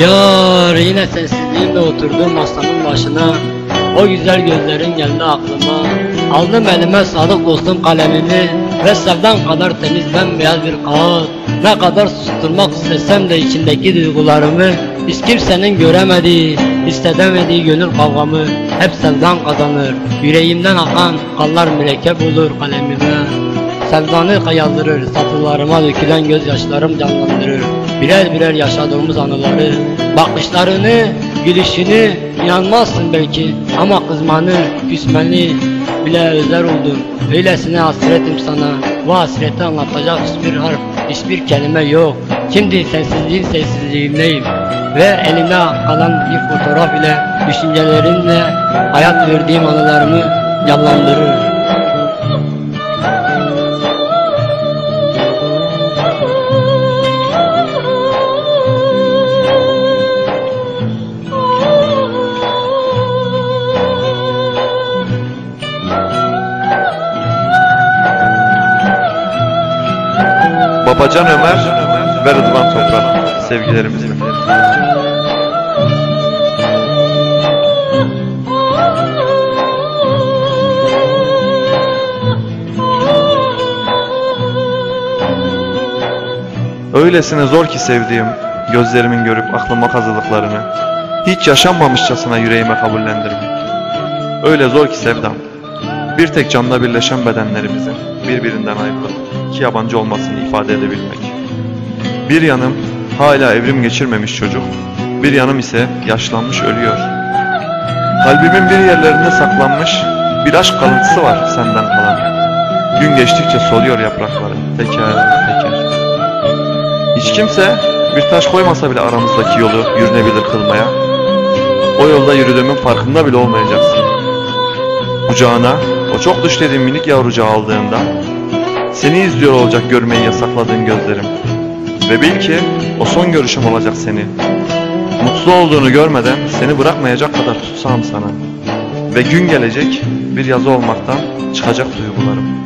Yar yine sessizliğimle oturdum masamın başına. O güzel gözlerin geldi aklıma. Aldım elime sadık dostum kalemimi. Ve sevdan kadar temiz bembeyaz bir kağıt. Ne kadar susturmak istesem de içindeki duygularımı Hiç kimsenin göremediği, hissedemediği gönül kavgamı Hep sevdan kazanır. Yüreğimden akan kanlar mürekkep olur kalemime Sevdanı yazdırır, satırlarıma dökülen gözyaşlarım canlandırır Birer birer yaşadığımız anıları Bakışlarını, gülüşünü inanmazsın belki. Ama kızmanı, küsmeni bile özler oldum Öylesine hasretim sana. Bu hasreti anlatacak hiçbir harf, hiçbir kelime yok. Şimdi sensizliğin sessizliğindeyim Ve elimde kalan bir fotoğraf ile Düşüncelerimle hayat verdiğim anılarımı canlandırır Babacan Ömer ve Rıdvan Toprak sevgilerimizle. Öylesine zor ki sevdiğim, gözlerimin görüp aklıma kazıdıklarını, hiç yaşanmamışçasına yüreğime kabullendirmek. Öyle zor ki sevdam, bir tek canla birleşen bedenlerimizin birbirinden ayrılıp iki yabancı olmasını ifade edebilmek. Bir yanım hala evrim geçirmemiş çocuk, bir yanım ise yaşlanmış ölüyor. Kalbimin bir yerlerinde saklanmış bir aşk kalıntısı var senden kalan. Gün geçtikçe soluyor yaprakları teker teker. Hiç kimse bir taş koymasa bile aramızdaki yolu yürünebilir kılmaya. O yolda yürüdüğümün farkında bile olmayacaksın. Kucağına o çok düşlediğin minik yavrucağı aldığında seni izliyor olacak görmeyi yasakladığın gözlerim. Ve bil ki o son görüşüm olacak seni. Mutlu olduğunu görmeden seni bırakmayacak kadar tutsam sana. Ve gün gelecek bir yazı olmaktan çıkacak duygularım.